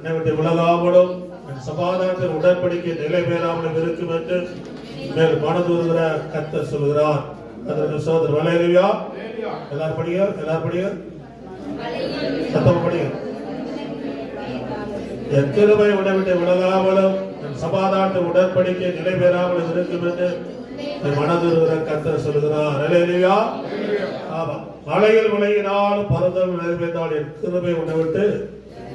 உன்னை விட்டு விலகாமலும் என் சமாதானத்தில் உடன்படிக்கை நிலை இருக்கும் என்று மேல் மனது வருகிற கத்த சொல்கிறார். அதற்கு சோதர் வளையலுவியா எல்லாரும் படிய எல்லாரும் படிய சத்தம் படிய என் கிருபை உன்னை விட்டு விலகாமலும் என் சமாதானத்தை உடன்படிக்கை நிலைபெறாமலும் இருக்கும் என்று என் மனது வருகிற கத்த சொல்கிறார். அலையலுவியா ஆமா மலையில் விளையினால் பருதம் நிறைவேற்றால் என் கிருபை உன்னை விட்டு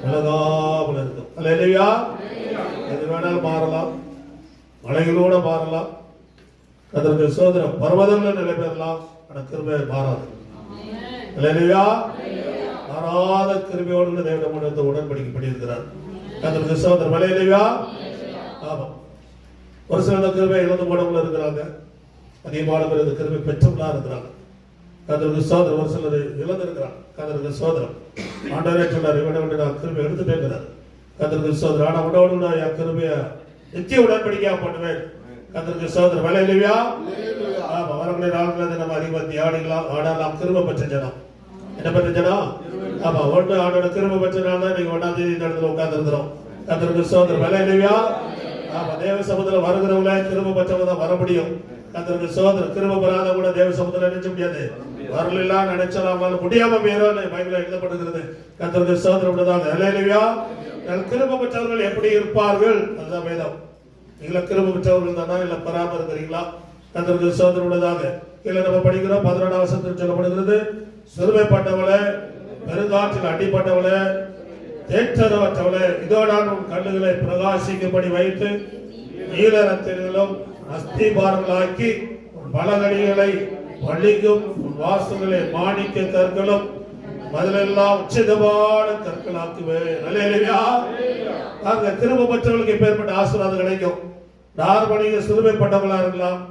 விலகாமல் இருக்கும் அல்லையா? எது வேணாலும் மாறலாம். மலைகளோட மாறலாம். அதற்கு சோதனை பர்வதங்கள் நிலைபெறலாம் ஆனால் கிருபை மாறாது. இல்லையா மாறாத கிருபையோடு தேவன முன்னெடுத்து உடன்படிக்கை பண்ணியிருக்கிறார் அதற்கு சோதரம் அல்லையா? ஆமா ஒரு சில கிருபை இழந்து போனவங்களும் இருக்கிறாங்க. அதிகமான பேர் இந்த கிருபை பெற்றவங்களா இருக்கிறாங்க. கதற்கு சோதரம் ஒரு சிலர் இழந்திருக்கிறான் கதற்கு சோதரம் ஆண்டவரே சொன்னார் இவனை விட்டு நான் கிருபை எடுத்துட்டேங்கிறார் கதற்கு சோதரம் ஆனா உடனோடு நான் என் கிருபைய நித்திய உடன்படிக்கையா பண்ணுவேன். கதற்கு சோதரம் வேலை இல்லையா ஆமா வரக்கூடிய நாட்கள் நம்ம அதிகமாக தியானிக்கலாம் ஆடலாம் கிருபை பெற்ற ஜனம். என்ன பெற்ற ஜனம்? ஆமா ஒன்று ஆண்டோட கிருபை பெற்ற நாள் தான் நீங்க ஒன்னாம் தேதி இந்த இடத்துல உட்கார்ந்து இருக்கிறோம் கதற்கு சோதரம் வேலை இல்லையா ஆமா தேவ சமுதிரம் வருகிறவங்கள கிருபை பெற்றவங்க தான் வர முடியும். கத்தருக்கு சோதரம் கிருப பெறாத கூட தேவ சமுதிரம் நினைச்ச முடியாது. வரலாம் நினைச்சலாம் முடியாம மீறோம் பைபிள் எழுதப்படுகிறது. கத்திரது சோதரம் இல்லையா அலையிலையா கிருப பெற்றவர்கள் எப்படி இருப்பார்கள்? அதுதான் வேதம். நீங்கள கிருப பெற்றவர்கள் தானா இல்ல பெறாம இருக்கிறீங்களா? கத்தருக்கு சோதரம் இல்ல நம்ம படிக்கிறோம். பதினொன்றாம் வருஷத்தில் சொல்லப்படுகிறது. சிறுமைப்பட்டவளை பெருங்காற்றில் அடிப்பட்டவளை தேற்றரவற்றவளே இதோ நான் உன் கண்ணுகளை பிரகாசிக்கும்படி வைத்து நீல நீலரத்திலும் அஸ்திபாரங்களாக்கி உன் பலகடிகளை பள்ளிக்கும் உன் வாசல்களை மாணிக்க கற்களும் முதலெல்லாம் உச்சிதமான கற்களாக்குவேன். அல்லேலூயா. திரும்ப பெற்றவர்களுக்கு இப்பேற்பட்ட ஆசீர்வாதம் கிடைக்கும். நார்மணிக சிறுமைப்பட்டவங்களா இருக்கலாம்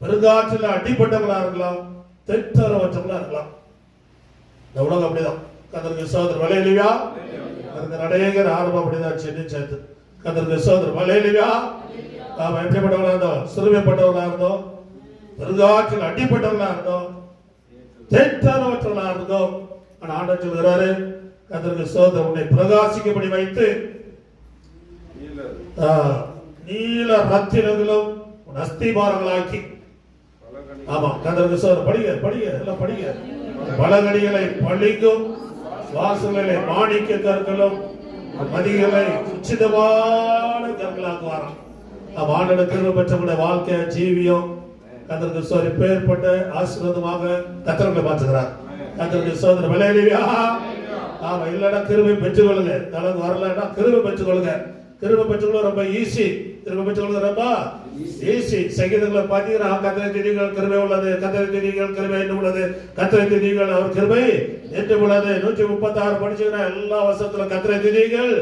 பெருங்காற்றில் அடிப்பட்டவங்களா இருக்கலாம் தெற்றரவற்றவங்களா இருக்கலாம். இந்த உலகம் அப்படிதான். கதற்கு சோதர் வலையிலையா அதுக்கு நடையங்கிற ஆரம்பம் அப்படிதான் சென்னி சேர்த்து. கதற்கு சோதர் வலையிலையா நாம எப்படிப்பட்டவங்களா இருந்தோம்? சிறுமைப்பட்டவங்களா இருந்தோம். பெருங்காற்றில் அடிப்பட்டவங்களா இருந்தோம். தேற்றவற்றவங்களா இருந்தோம். ஆனா ஆண்டவர் சொல்கிறாரு கதற்கு சோதர் உன்னை பிரகாசிக்கும்படி வைத்து நீல ரத்தினங்களும் உன் அஸ்திபாரங்களாக்கி. ஆமா கதற்கு சோதர் படிங்க படிங்க எல்லாம் படிங்க. பலகடிகளை பழிக்கும் வாசல்களை மாணிக்க கற்களும் மதிகளை உச்சிதமான கற்களாக்குவாராம். நாம் ஆண்டோட கிருபை பெற்றவங்களுடைய வாழ்க்கை ஜீவியம் கத்தருக்கு சோதரி பேர்பட்ட ஆசீர்வாதமாக கத்தர்களை பார்த்துக்கிறார் கத்தருக்கு சோதனை விளையலையா ஆமா இல்லைன்னா கிருபை பெற்றுக்கொள்ளுங்க. தனக்கு வரலன்னா கிருபை பெற்றுக்கொள்ளுங்க. திரும்ப பெற்றுக்கொள்ள ரொம்ப ஈஸி கிருபை பெற்றுக்கொள்ள ரொம்ப ஈஸி சங்கீதங்களை பார்த்தீங்கன்னா கத்திரை திதிகள் கிருமை உள்ளது கத்திரை திதிகள் கிருமை என்று உள்ளது. கத்திரை திதிகள் அவர் கிருமை என்று உள்ளது. நூற்றி முப்பத்தி ஆறு படிச்சீங்கன்னா எல்லா வருஷத்துல கத்திரை திதிகள்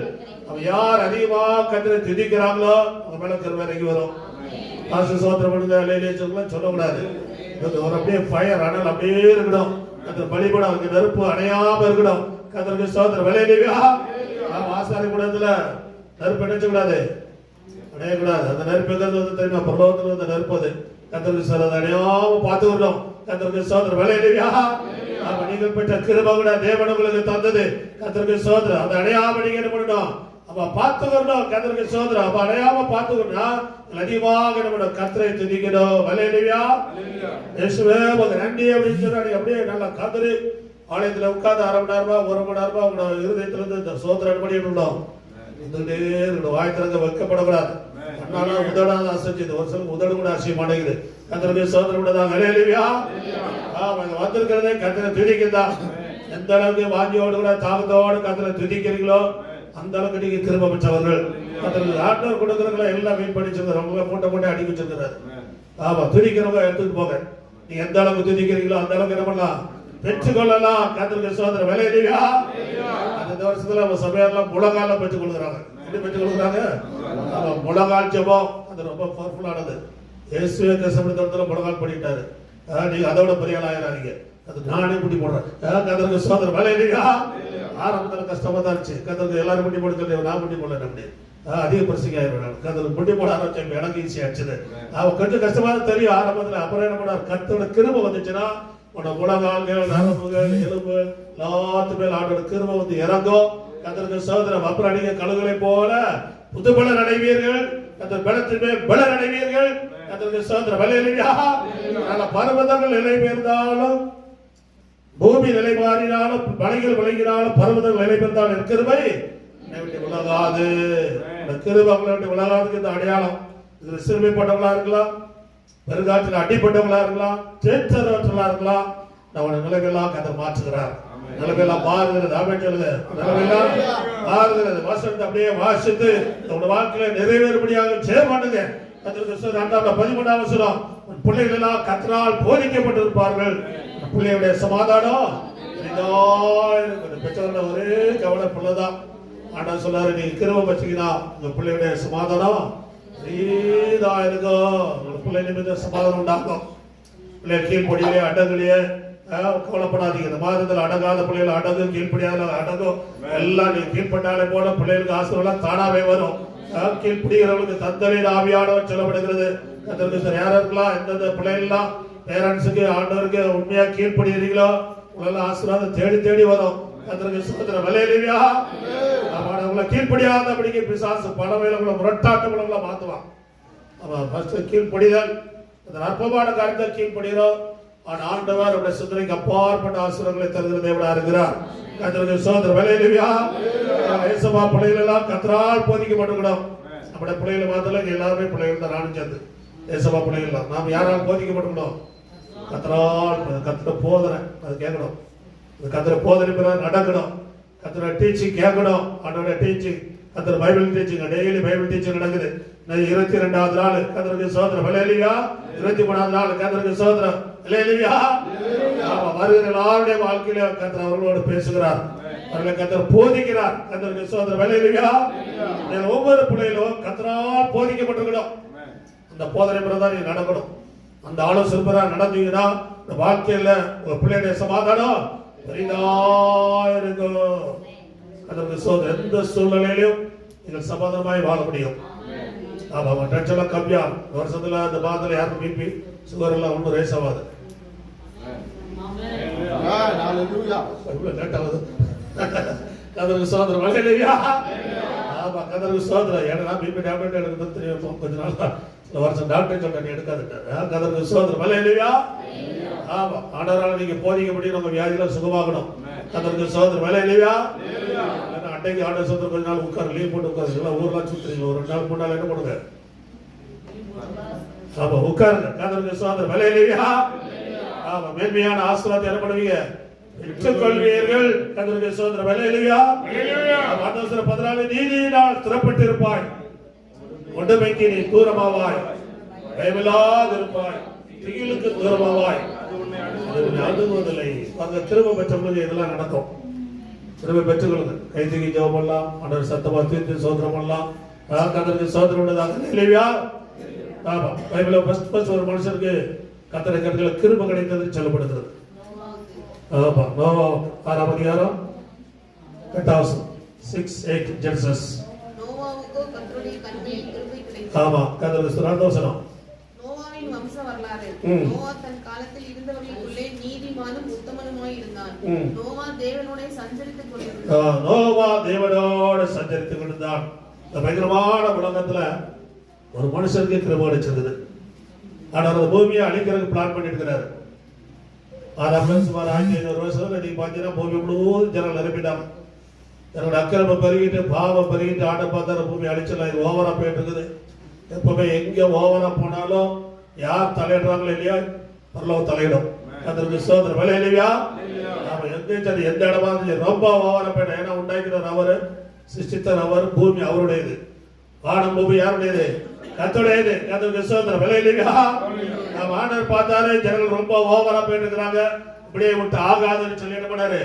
அவன் யார் அதிகமா கத்திரை திதிக்கிறாங்களோ அவங்க மேல கிருமை இறங்கி வரும். ஆசு சோத்திரம் பண்ணுங்க அலையிலே சொல்லலாம் சொல்லக்கூடாது. ஒரு அப்படியே ஃபயர் அனல் அப்படியே இருக்கணும். அந்த பலிபடம் அங்க நெருப்பு அணையாம இருக்கணும். கத்திரக்கு சோத்திரம். விளையாடுவியா ஆசாரி கூடத்துல நெருப்பு நினைச்ச கூடாது அணையக்கூடாது. அந்த நெருப்பு எதாவது வந்து தெரியுமா? பிரலோகத்துல வந்து நெருப்பு அது. கத்திரக்கு சார் அதை அணையாம பார்த்து விடணும் கத்திரக்கு சோதரம் விளையாடுவியா நீங்கள் பெற்ற கிருப கூட தேவன் உங்களுக்கு தந்தது. கத்திரக்கு சோதரம் அதை அணையாம நீங்க என்ன பண்ணணும்? அப்ப பார்த்துக்கணும் கத்திரக்கு சோதரம் அப்ப அடையாம பார்த்துக்கணும் அதிகமாக நம்ம கத்திரை துதிக்கணும். விளையாடுவியா இயேசுவே உங்க நன்றி அப்படின்னு சொன்னா அப்படியே நல்லா காத்துரு ஆலயத்துல உட்கார்ந்து அரை மணி நேரமா ஒரு மணி நேரமா உங்களோட இருதயத்துல இருந்து இந்த சோதரம் பண்ணிடணும் இருக்கணும் வாய் திறக்க வைக்கப்படக்கூடாது அண்ணானா உதடாத அசைஞ்சது ஒரு சில உதடு கூட அசைய மாட்டேங்குது. கத்திரமே சோதனை விளையாடுவியா ஆமா இங்க வந்திருக்கிறதே கத்திர துதிக்கிறதா? எந்த அளவுக்கு வாஞ்சியோடு கூட தாகத்தோடு கத்திர துதிக்கிறீங்களோ அந்த அளவுக்கு நீங்க திரும்ப பெற்றவர்கள். கத்திர ஆண்டவர் கொடுக்குறவங்கள எல்லாம் மீன் படிச்சிருக்காரு ரொம்ப மூட்டை மூட்டை அடிக்க வச்சிருக்கிறாரு. ஆமா துதிக்கிறவங்க எடுத்துட்டு போங்க. நீங்க எந்த அளவுக்கு துதிக்கிறீங்களோ அந்த அளவுக்கு என்ன பண்ணலாம்? பெற்றுக்கொள்ளலாம். கத்திரிக்க சோதனை விளையாடுவியா அந்த வருஷத்துல நம்ம சபையெல்லாம் முழங்கால பெற்றுக் கொள்கிறாங்க எப்படி பெற்றுக் கொள்கிறாங்க முழங்கால் ஜபம். அது ரொம்ப பவர்ஃபுல்லானது இயேசுவே கசப்படுத்தல முழங்கால் பண்ணிட்டாரு. நீங்க அதோட பெரிய ஆள் அது நானே குட்டி போடுறேன். கதற்கு சோதனை விளையாடுவியா ஆரம்பத்துல கஷ்டமா தான் இருந்துச்சு. கதற்கு எல்லாரும் முட்டி போட சொல்லி நான் முட்டி போடல அப்படி அதிக பிரசிங்க ஆயிரும் கதற்கு முட்டி போட ஆரம்பிச்சேன் எனக்கு ஈஸி ஆச்சுது அவன் கொஞ்சம் கஷ்டமா தெரியும். ஆரம்பத்துல அப்புறம் என்ன பண்ணார்? கத்தோட கிருப வந்துச்சுன்னா உன்னோட முழங்கால்கள் நரம்புகள் எலும்பு எல்லாத்து மேல ஆண்டோட கிருப வந்து இறங்கும். கத்தருக்கு சோதரம் அப்புறம் அடிக்க கழுகுகளை போல புது பலன் அடைவீர்கள். கத்தர் பலத்தின் மேல் பலன் அடைவீர்கள். கத்தருக்கு சோதரம் வலையிலையா பர்வதங்கள் நிலை பெயர்ந்தாலும் பூமி நிலை மாறினாலும் மலைகள் விளைகிறாலும் பருவதங்கள் நிலை பெயர்ந்தாலும் இருக்கிறவை என்னை விலகாது. இந்த கிருபை அவங்களை விட்டு விலகாதுக்கு இந்த அடையாளம். இதுல சிறுமைப்பட்டவங்களா இருக்கலாம் பெருங்காற்றில் அடிப்பட்டவங்களா இருக்கலாம் தேற்றவர்களா இருக்கலாம். நம்மளோட நிலைமையெல்லாம் கதை மாற்றுகிறார். நிலைமையெல்லாம் மாறுகிறது. ஆமென் சொல்லுது நிலைமையெல்லாம் மாறுகிறது. வசனத்தை அப்படியே வாசித்து நம்முடைய வாழ்க்கையில நிறைவேறுபடியாக செய்ய மாட்டேங்க கத்திரிக்க ரெண்டாம் பதிமூணாம் வசனம் பிள்ளைகள் எல்லாம் கத்தரால் போதிக்கப்பட்டிருப்பார்கள். பிள்ளையுடைய சமாதானம். இதா ஒரே கவலை பிள்ளைதான் ஆண்டவர் சொல்லாரு நீ கிருவம் வச்சீங்கன்னா உங்க பிள்ளையுடைய சமாதானம் இதா இருக்கும். உங்க பிள்ளை நிமித்த சமாதானம் உண்டாகும். பிள்ளை கீழ்ப்படியிலே அடகுலையே. கவலைப்படாதீங்க. இந்த மாதத்தில் அடங்காத பிள்ளைகள் அடங்கும் கீழ்ப்படியாத அடங்கும் எல்லாம் நீ கீழ்பட்டாலே போல பிள்ளைகளுக்கு ஆசீர்வாதம் தானாவே வரும். அஹ், கீழ்ப்படிகிறவங்களுக்கு தந்தலில் ஆவியானவர் சொல்லப்படுகிறது. கத்தருக்கு சார் யாரா எந்தெந்த பிள்ளைகள்லாம் பேரண்ட்ஸுக்கு ஆண்டவருக்கு உண்மையா கீழ்ப்படுகிறீங்களோ உங்களெல்லாம் ஆசீர்வாதம் தேடி தேடி வரும். கத்தருக்கு சுதந்திர விலையிலையா உங்களை கீழ்ப்படியாதபடிக்கு பிசாசு பல வேலைகளை முரட்டாட்டங்களை மாத்துவான். அவன் ஃபர்ஸ்ட் கீழ்ப்படிதல். அந்த அற்பமான காரியத்தை கீழ்ப்படுகிறோம். ஆனா ஆண்டவர் அவருடைய சிந்தனைக்கு அப்பாற்பட்ட ஆசிரியர்களை தருகிற தேவனா இருக்கிறார். கத்திரக்கு சோதர விலையிலுவியா ஏசபா பிள்ளைகள் எல்லாம் கத்தரால் போதிக்கப்பட்டுக்கணும். நம்முடைய பிள்ளைகளை மாத்திரம் எல்லாருமே பிள்ளைகள் தான் நானும் சேர்ந்து. ஏசபா பிள்ளைகள் நாம் யாரால் போதிக்கப்பட்டுக்கணும்? கத்தரால் கத்திர போதனை அது கேட்கணும். இந்த கத்திர போதனை பிறகு நடக்கணும். கத்திர டீச்சிங் கேட்கணும். அவனோட டீச்சிங் கத்திர Bible teaching daily Bible teaching நடக்குது. இருபத்தி ரெண்டாவது நாள் கத்திரக்கு சோதரம் இல்லையா இருபத்தி மூணாவது நாள் கத்திரக்கு சோதரம் இல்லையா ஆமா வருகிற எல்லாருடைய வாழ்க்கையில கத்திர அவர்களோடு பேசுகிறார். அவர்களை கத்தர் போதிக்கிறார். கத்திரக்கு சோதரம் இல்லையா ஒவ்வொரு பிள்ளைகளும் கத்தரால் போதிக்கப்பட்டிருக்கணும். அந்த போதனை தான் நீ நடக்கணும். அந்த ஆலோசனை நடந்தீங்கன்னா இந்த வாழ்க்கையில உங்க பிள்ளையுடைய சமாதானம் இருக்கும் சோதனை எந்த சூழ்நிலையிலும் நீங்கள் சமாதானமாய் வாழ முடியும். ஆமா ஆமா டென்ஷன்லாம் கம்மியா வருஷத்துல இந்த மாதத்துல யாருக்கும் பிபி சுகர் எல்லாம் ஒன்றும் ரேஸ் ஆகாது. கதருக்கு வளையலையா ஆமா கதருக்கு சோதனை. ஏன்னா பிபி டேப்லெட் தான் தெரியும். கொஞ்ச நாள் இந்த வருஷம் டாக்டர் நீ எடுக்காதுட்டாரு. கதருக்கு சோதனை வளையலையா ஆமா ஆண்டவரால நீங்க போதிக்க முடியும் நம்ம வியாதியில சுகமாகணும். கதருக்கு சோதனை வளையலையா ஏன்னா அன்னைக்கு ஆண்டர் சோதனை கொஞ்ச நாள் உட்காரு லீவ் போட்டு உட்காரு. எல்லாம் ஊர்லாம் சுத்துறீங்க ஒரு நாள் மூணு நாள் என்ன பண்ணுங்க? ஆமா உட்காருங்க. கதருக்கு சோதனை வளையலையா ஆமா மேன்மையான ஆசீர்வாதத்தை என்ன பண்ணுவீங்க? பெற்றுக்கொள்வீர்கள். கதருக்கு சோதனை வளையலையா ஆமா பதினாலு நீதியினால் திறப்பட்டிருப்பாய் ஒன்றுமைக்கு நீ தூரமாவாய். பயமில்லாதிருப்பாய். திகிலுக்கு தூரமாவாய். அணுகுவதில்லை. அங்க திரும்ப பெற்றவங்களுக்கு இதெல்லாம் நடக்கும். திரும்ப பெற்றுக்கொள்ளுங்க கை தூக்கி ஜெபம் பண்ணலாம். ஆண்டவர் சத்தமா தீர்த்து சோதனம் பண்ணலாம். கத்தருக்கு சோதனை உள்ளதாக. இல்லையா? ஆமா. பைபிள்ல ஃபர்ஸ்ட் ஃபர்ஸ்ட் ஒரு மனுஷனுக்கு கத்தரை கருத்துல கிருப கிடைத்தது சொல்லப்படுகிறது. ஆமா. நோவா ஆறாம் அதிகாரம் எட்டாவது சிக்ஸ் எயிட் ஜென்சஸ் நோவாவுக்கோ கர்த்தருடைய கண்களில் கிருபை கிடைத்தது. ஆமா கத்தருக்கு சந்தோஷனம் நோவாவின் வம்ச வரலாறு. நோவா தன் காலத்தில் இருந்தவர்களுக்குள்ளே நீதிமானும் உத்தமனுமாய் இருந்தான். ம். நோவா தேவனோட சஞ்சரித்துக் கொண்டிருந்தான். நோவா தேவனோடு சஞ்சரித்துக் கொண்டிருந்தான். இந்த பயங்கரமான உலகத்துல ஒரு மனுஷனுக்கு கிருப கிடைச்சிருக்குது ஆனா அந்த பூமியை அழிக்கிறதுக்கு பிளான் பண்ணிட்டு இருக்கிறாரு ஆறாம் சுமார் ஆயிரத்தி ஐநூறு வருஷம் நீங்க பாத்தீங்கன்னா பூமி முழுவதும் ஜனங்கள் நிரப்பிட்டாங்க அக்கிரமம் பெருகிட்டு பாவம் பெருகிட்டு ஆட பார்த்தா பூமி அழிச்சிடலாம் இது ஓவரா போயிட்டு இருக்குது. எப்பவுமே எங்க ஓவரா போனாலும் யார் தலையிடுறாங்களோ இல்லையா? பரலோகம் தலையிடும். அதற்கு சோதனை. விலை இல்லையா? நாம சரி எந்த இடமா இருந்துச்சு ரொம்ப ஓவரா போயிடும் ஏன்னா உண்டாக்கிறார் அவரு சிருஷ்டித்தர் அவர் பூமி அவருடையது. வானம் பூமி யாருடையது? கத்துடையது கத்துக்கு சோதனை. விலை இல்லையா? நாம ஆண்டவர் பார்த்தாலே ஜனங்கள் ரொம்ப ஓவரா போயிட்டு இருக்கிறாங்க. இப்படியே விட்டு ஆகாதுன்னு சொல்லி என்ன பண்ணாரு?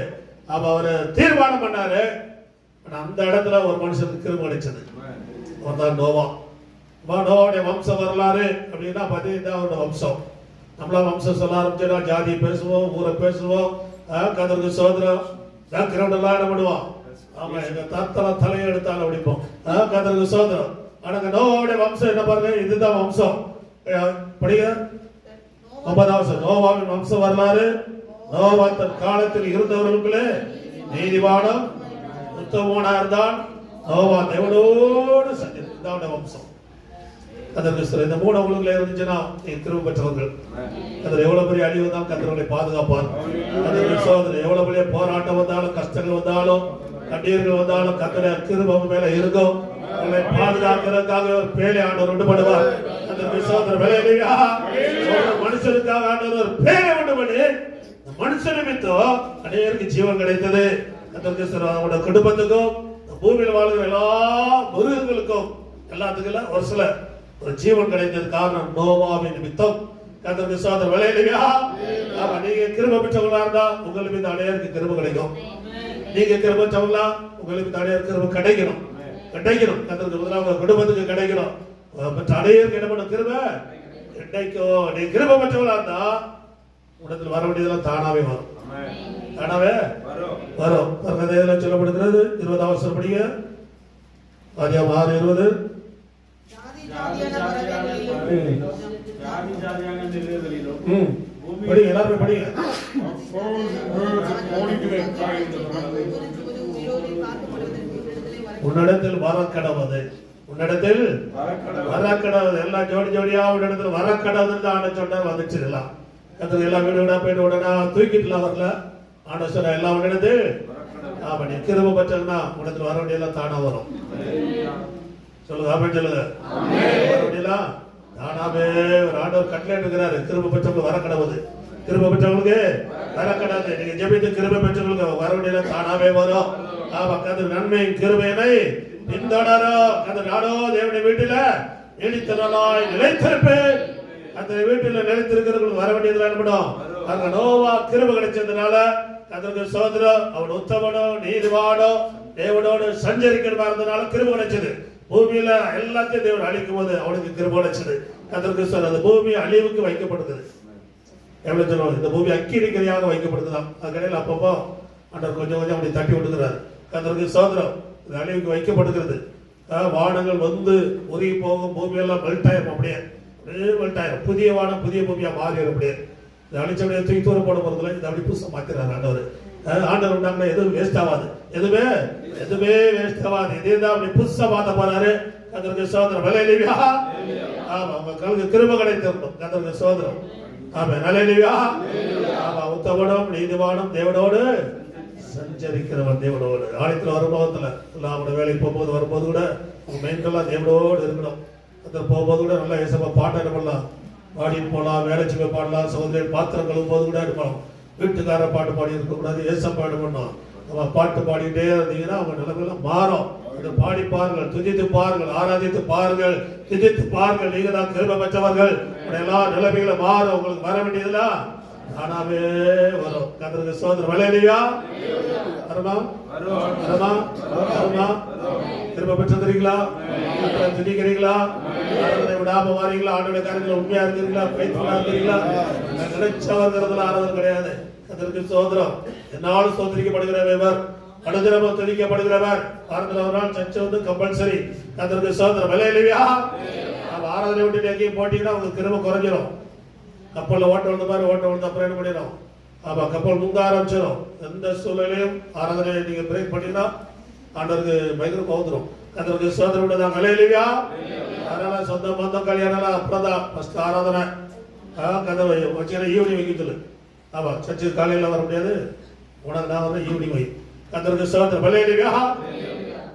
அப்ப அவரு தீர்மானம் பண்ணாரு. அந்த இடத்துல ஒரு மனுஷனுக்கு கிருப கிடைச்சது அவன் தான் நோவா. அப்ப வம்ச வரலாறு அப்படின்னா பார்த்தீங்கன்னா அவனோட வம்சம். நம்மளா வம்சம் சொல்ல ஆரம்பிச்சா ஜாதி பேசுவோம் ஊரை பேசுவோம் கதருக்கு சோதரம் கிரௌண்டெல்லாம் என்ன பண்ணுவோம் ஆமா எங்க தாத்தல தலையை எடுத்தாலும் அப்படிப்போம் கதற்கு சோதரம் ஆனா நோவாவுடைய வம்சம் என்ன பாருங்க இதுதான் வம்சம். படிங்க. ஒன்பதாவது நோவாவின் வம்ச வரலாறு நோவா தன் காலத்தில் இருந்தவர்களுக்குள்ளே நீதிவானம் உத்தமனா தான் நோவா தேவனோடு சந்தித்தான் வம்சம். அதற்கு சில இந்த மூணு அவங்களுக்குள்ள இருந்துச்சுன்னா திரும்ப பெற்றவர்கள். அதில் எவ்வளவு பெரிய அழிவு வந்தாலும் கத்திரங்களை பாதுகாப்பார். அதற்கு சோதனை எவ்வளவு பெரிய போராட்டம் வந்தாலும் கஷ்டங்கள் வந்தாலும் கண்ணீர்கள் வந்தாலும் கத்திர கிருபம் மேல இருக்கும். உங்களை பாதுகாக்கிறதுக்காக பேலை ஆண்டவர் உண்டு பண்ணுவார். சோதனை விளையாடுவா ஒரு மனுஷனுக்காக ஆண்டவர் பேலை உண்டு பண்ணி மனுஷ நிமித்தம் அநேகருக்கு ஜீவன் கிடைத்தது. சில அவங்களோட குடும்பத்துக்கும் பூமியில் வாழ்கிற எல்லா மிருகங்களுக்கும் எல்லாத்துக்கும் ஒரு சில ஒரு ஜீவன் கிடைத்தது காரணம் நோவாவின் நிமித்தம் கத்தர் விசுவாசம் விளையலையா? ஆமா நீங்க கிருப பெற்றவங்களா இருந்தா உங்களுக்கு இந்த அடையாருக்கு கிருப கிடைக்கும். நீங்க கிருப பெற்றவங்களா? உங்களுக்கு இந்த அடையார் கிருப கிடைக்கணும். கிடைக்கணும். கத்தருக்கு முதலாக குடும்பத்துக்கு கிடைக்கணும். மற்ற அடையாருக்கு என்ன பண்ண கிருப? கிடைக்கும் நீ கிருப பெற்றவங்களா இருந்தா உடத்தில் வர வேண்டியதெல்லாம் தானாவே வரும். தானாவே? வரும். இதில் சொல்லப்படுகிறது? இருபது அவசரம் படிங்க அதிகம் ஆறு இருபது. படிங்க எல்லாருமே படிங்க உன்னிடத்தில் வரக்கடவது. உன்னிடத்தில் வரக்கடவது. எல்லாம் ஜோடி ஜோடியா உன்னிடத்தில் வரக்கடவுன்னு ஆண்ட சொன்னார். வந்துச்சிடலாம் எல்லாம் கத்திர எல்லாம் வீடு வீடா போயிட்டு உடனே தூக்கிட்டுலாம் வரல ஆண்ட சொன்ன எல்லாம் உன்னிடத்தில். ஆமா நீ கிருப பச்சன்னா உனக்கு வர வேண்டியெல்லாம் தானா வரும். சொல்லுங்க ஆமே சொல்லுங்க. வர நானாவே தானாவே ஒரு ஆண்டவர் கட்டளை இருக்கிறாரு திரும்ப பெற்றவங்க வர கடவுது. திரும்ப பெற்றவங்களுக்கு வர கடவுது. நீங்க ஜெபித்து திரும்ப பெற்றவங்களுக்கு வர வேண்டியது தானாவே வரும். ஆமா கது நன்மை கிருபையினை பின்தொடரும் கது நாடோ தேவனுடைய வீட்டுல நீடித்த நாளாய் நிலைத்திருப்பேன் அந்த வீட்டில் நிலைத்திருக்கிறவங்களுக்கு வர வேண்டியதுல என்னப்படும் அங்க நோவா கிருப கிடைச்சதுனால அதற்கு சோதரம் அவன் உத்தமனோ நீதிவானோ தேவனோடு சஞ்சரிக்கிறமா இருந்தனால கிருப கிடைச்சது பூமியில எல்லாத்தையும் தேவன் அழிக்கும் போது அவனுக்கு கிருப கிடைச்சது சார் அந்த பூமி அழிவுக்கு வைக்கப்படுது எவ்வளவு சொல்லுவாங்க இந்த பூமி அக்கிரிக்கிரியாக வைக்கப்படுதுதான் அதுக்கடையில் அப்பப்போ அண்டர் கொஞ்சம் கொஞ்சம் அப்படி தட்டி விட்டுக்கிறார். அதற்கு சோதரம் இது அழிவுக்கு வைக்கப்படுகிறது வானங்கள் வந்து உருகி போகும் பூமியெல்லாம் மெல்ட் ஆயிரும் அப்படியே. அப்படியே மெல்ட் ஆயிரும். புதிய வானம் புதிய பூமியாக மாறிடும் அப்படியே. இது அழிச்சபடியே தூக்கி தூர போட போறதுல இது அப்படி புதுசாக மாற்றினார் ஆண்டவர். ஆஹ் ஆண்டவர் உண்டாங்க எதுவும் வேஸ்ட் ஆகாது எதுவுமே எதுவுமே வேஸ்ட் ஆகாது இதே தான் அப்படி புதுசா பார்த்த போறாரு. அதற்கு சோதரம் விலையிலியா ஆமா உங்க கல்வி கிருப கிடைத்திருக்கும். கதற்கு சோதரம் ஆமா. நல்ல ஆமா உத்தவனும் நீதிவானும் தேவனோடு சஞ்சரிக்கிறவன் தேவனோடு. ஆலயத்தில் வரும்போதுல எல்லாம் அவனோட வேலைக்கு போகும்போது வரும்போது கூட உங்க மைண்டெல்லாம் தேவனோடு இருக்கணும். அந்த போகும்போது கூட நல்லா ஏசப்பா பாட்டு என்ன பண்ணலாம் பாடிட்டு போகலாம் வேலை செய்ய பாடலாம் சோதனை பாத்திரம் கழுவும் போது கூட எடுக்கலாம் வீட்டுக்கார பாட்டு பாடி இருக்கக்கூடாது ஏச பாடு பண்ணோம். நம்ம பாட்டு பாடிட்டே இருந்தீங்கன்னா அவங்க நிலைமையெல்லாம் மாறும். இதை பாடி பாருங்கள் துதித்து பாருங்கள் ஆராதித்து பாருங்கள் துதித்து பாருங்கள். நீங்க தான் திரும்ப பெற்றவர்கள். எல்லா நிலைமைகளும் மாறும். உங்களுக்கு வர வேண்டியதுல தானாவே வரும். கத்திரிக்கு சோதனை. வளையலையா வருமா? வருமா? வருமா? திரும்ப பெற்றிருக்கிறீங்களா திணிக்கிறீங்களா ஆராதனை விடாம வாரீங்களா? ஆண்டோட காரியங்கள் உண்மையா இருக்கிறீங்களா பைத்தியமா இருக்கிறீங்களா நினைச்சவங்கிறதுல ஆராதனை கிடையாது. அதற்கு சோதரம் என்னாலும் சோதரிக்கப்படுகிறவர் அனுதினமும் துதிக்கப்படுகிறவர். வாரத்தில் ஒரு நாள் சர்ச்சை வந்து கம்பல்சரி அதற்கு சோதரம் விலையிலையா ஆராதனை விட்டு எங்கேயும் போட்டீங்கன்னா உங்களுக்கு திரும்ப குறைஞ்சிரும். கப்பலில் ஓட்ட விழுந்த மாதிரி ஓட்ட விழுந்த அப்புறம் என்ன பண்ணிடும் ஆமாம் கப்பல் முங்க ஆரம்பிச்சிடும் எந்த சூழ்நிலையும் ஆராதனை நீங்கள் பிரேக் பண்ணீங்கன்னா ஆண்டவருக்கு பயங்கர கோந்துரும் அதற்கு சோதனை விட்டதான் விலையிலையா அதனால சொந்த பந்தம் கல்யாணம் அப்புறம் தான் ஃபர்ஸ்ட் ஆராதனை கதை வச்சு ஈவினிங் வைக்க சொல்லு. ஆமா சர்ச்சு காலையில வர முடியாது. உனக்கு நான் வந்து ஈவினிங் வை. கத்தருக்கு சோதனை. விலையிலையா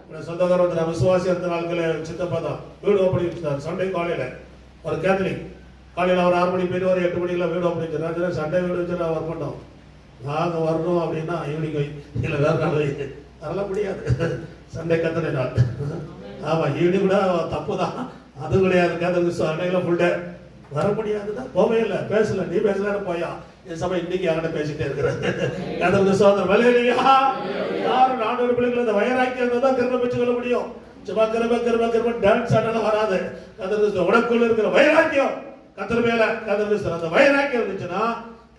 உடைய சொந்தக்காரர் வந்து நான் விசுவாசி இருந்த நாட்களில் சித்தப்பா தான். வீடு ஓப்பன் வச்சுட்டார் சண்டே காலையில. ஒரு கேத்தலிக் காலையில் அவர் ஆறு மணி போயிட்டு ஒரு எட்டு மணிக்கெல்லாம் வீடு ஓப்பன் வச்சுருக்காரு சண்டே வீடு வச்சு நான் ஒர்க் பண்ணோம் நாங்கள் வரணும் அப்படின்னா ஈவினிங் வை. இல்லை வேற நாள் வை. அதெல்லாம் முடியாது. சண்டை கத்தனை நாள். ஆமாம் ஈவினிங் கூட தப்பு தான் அது கிடையாது கதை சண்டையில் ஃபுல் டே வர முடியாதுதான். போவே இல்லை பேசல. நீ பேசலன்னு போயா. என் சபை இன்னைக்கு என்கிட்ட பேசிட்டே இருக்கிறேன் கதை சோதனை விலையிலையா யாரும் நானூறு பிள்ளைகள் இந்த வயராக்கி தான் திரும்ப பெற்றுக்கொள்ள முடியும். சும்மா கிருப கிருப கிருப டான்ஸ் ஆடலாம் வராது. கதை உனக்குள்ள இருக்கிற வைராக்கியம். கத்திர மேல கதை அந்த வைராக்கியம் இருந்துச்சுன்னா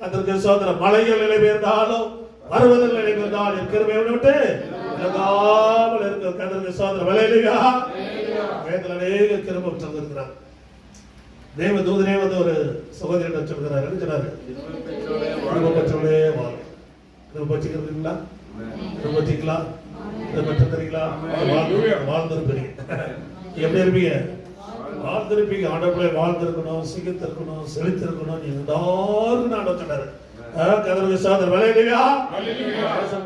கத்தருக்கு சோதனை மலைகள் நிலை பெயர்ந்தாலும் வருவதில் நிலை பெயர்ந்தாலும் இருக்கிற விட்டு விலகாமல் இருக்க கதவுக்கு சோதனை விலையிலையா வேதத்தில் அநேக கிருப பெற்றிருக்கிறார் தேவ தூதனே வந்து ஒரு சகோதரியிடம் சொல்கிறார். என்ன சொன்னாரு? கிருப பெற்றவளே வாழ் கிருப வச்சுக்கிறீங்களா கிருப வச்சுக்கலாம் இதை பெற்றிருக்கிறீங்களா வாழ்ந்து- வாழ்ந்திருப்பீங்க. எப்படி இருப்பீங்க? வாழ்ந்திருப்பீங்க. ஆண்டவர்களே வாழ்ந்திருக்கணும் சிகித்திருக்கணும் செழித்திருக்கணும். எல்லாருக்கும் ஆண்டவர் சொன்னாரு. கதர் விசாதர் விலை இல்லையா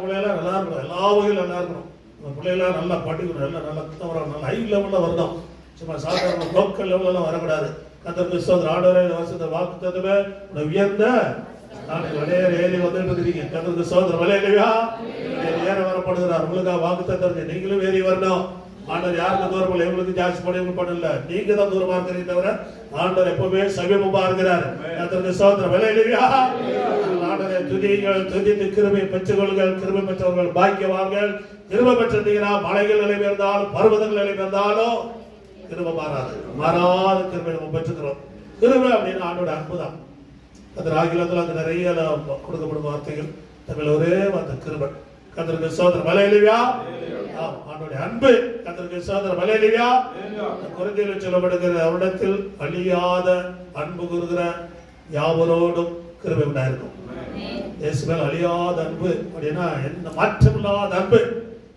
பிள்ளைலாம் நல்லா இருக்கணும். எல்லா வகையிலும் நல்லா இருக்கணும். உங்க பிள்ளைலாம் நல்லா படிக்கணும். எல்லாம் நல்லா தவறாக நல்லா ஹை லெவலில் வரணும். சும்மா சாதாரண லோக்கல் லெவலெல்லாம் வரக்கூடாது. கத்தர் விசுவாசர் ஆண்டவரே வாசத்தை வாக்கு தத்துவே உயர்ந்த நான் வளையர் ஏறி வந்துட்டு இருக்கிறீங்க. கத்தருக்கு சோதர வலையிலையா? ஏற வரப்படுகிறார். உங்களுக்காக வாக்கு தத்துறது நீங்களும் ஏறி வரணும். ஆண்டவர் யாருக்கு தூரம் இல்லை. இவங்களுக்கு ஜாஸ்தி பண்ண பண்ணல நீங்க தான் தூரமா இருக்கிறீங்க தவிர ஆண்டவர் எப்பவுமே சமீபமா இருக்கிறார். கத்தருக்கு சோதர வலையிலையா? ஆண்டவரை துதியுங்கள் துதித்து கிருபை பெற்றுக்கொள்கள் கிருபை பெற்றவர்கள் பாக்கியவான்கள். கிருபை பெற்றிருந்தீங்கன்னா மலைகள் நிலை இருந்தாலும் பர்வதங்கள் நிலை இருந்தாலும் கிருபை மாறாது. மாறாத கிருபை நம்ம பெற்றுக்கிறோம். கிருபை அப்படின்னு ஆண்டோட அன்பு தான் அது ஆங்கிலத்தில் நிறைய கொடுக்கப்படும் வார்த்தைகள். தமிழ் ஒரே வார்த்தை கிருபை. கத்திரிக்க சோதர மலையிலியா ஆண்டோட அன்பு. கத்திரிக்க சோதர மலையிலியா குறைந்தியில் சொல்லப்படுகிற அவரிடத்தில் அழியாத அன்பு கூறுகிற யாவரோடும் கிருபை உண்டாயிருக்கும். இயேசு மேல் அழியாத அன்பு அப்படின்னா என்ன மாற்றமில்லாத அன்பு.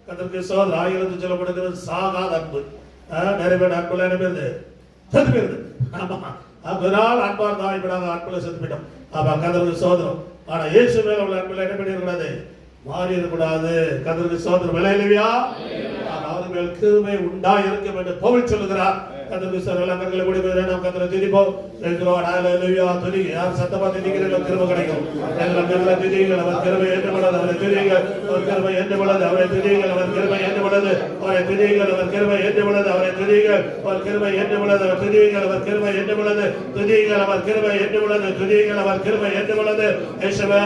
கத்திரிக்க சோதர் ஆயிரத்து சொல்லப்படுகிறது சாகாத அன்பு நிறைய பேர் அன்புல என்ன பேருது? செத்து போயிருது. ஆமா. அப்ப நாள் அன்பா இருந்தா இப்படாத அன்புல செத்து போயிட்டோம். ஆமா கதருக்கு சோதரம் ஆனா இயேசு மேல உள்ள அன்புல என்ன பண்ணிடக்கூடாது? மாறிடக்கூடாது. இருக்கக்கூடாது சோதரம் விளையிலவியா அவர் மேல் கிருமை உண்டா இருக்க வேண்டும் பவுல் சொல்லுகிறார். கதவு சார் எல்லாம் கண்களை மூடி நாம் கத்திர துதிப்போம். எழுதுறோம் ஹalleluya துதி யார் சத்தமா துதிக்கிறீங்களோ திரும்ப கிடைக்கும். எல்லாம் கண்களை துதிங்கள் அவர் கிருபை என்று உள்ளது அவரை துதிங்கள் அவர் கிருபை என்று உள்ளது அவரை துதிங்கள் அவர் கிருபை என்று உள்ளது அவரை துதிங்கள் அவர் கிருபை என்று உள்ளது அவரை அவர் கிருபை என்று அவர் துதிங்கள் அவர் கிருபை என்று உள்ளது அவர் கிருபை என்று உள்ளது அவர் கிருபை என்று இயேசுவே